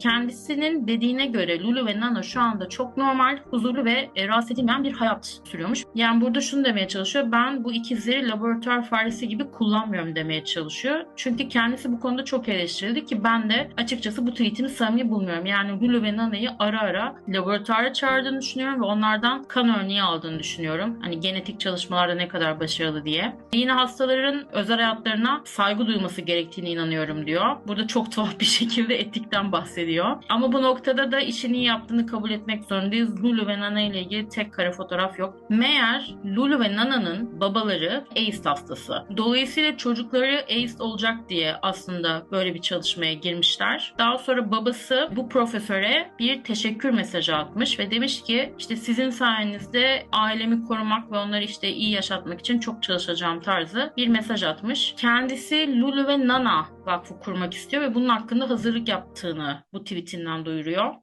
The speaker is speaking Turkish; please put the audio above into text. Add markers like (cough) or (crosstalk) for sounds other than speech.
Kendisinin dediğine göre Lulu ve Nana şu anda çok normal, huzurlu ve e, rahatsız edilmeyen bir hayat sürüyormuş. Yani burada şunu demeye çalışıyor. Ben bu ikizleri laboratuvar faresi gibi kullanmıyorum demeye çalışıyor. Çünkü kendisi bu konuda çok eleştirildi ki ben de açıkçası bu tweetini samimi bulmuyorum. Yani Lulu ve Nana'yı ara ara laboratuvara çağırdığını düşünüyorum ve onlardan kan örneği aldığını düşünüyorum. Hani genetik çalışmalarda ne kadar başarılı diye. Yine hastaların özel hayatlarına saygı duyması gerektiğini inanıyorum diyor. Burada çok tuhaf bir (laughs) şekilde etikten bahsediyor. Ama bu noktada da işini iyi yaptığını kabul etmek zorundayız. Lulu ve Nana ile ilgili tek kare fotoğraf yok. Meğer Lulu ve Nana'nın babaları AIDS hastası. Dolayısıyla çocukları AIDS olacak diye aslında böyle bir çalışmaya girmişler. Daha sonra babası bu profesöre bir teşekkür mesajı atmış ve demiş ki işte sizin sayenizde ailemi korumak ve onları işte iyi yaşatmak için çok çalışacağım tarzı bir mesaj atmış. Kendisi Lulu ve Nana Vakfı kurmak istiyor ve bunun hakkında hazırlık yaptığını bu tweetinden duyuruyor.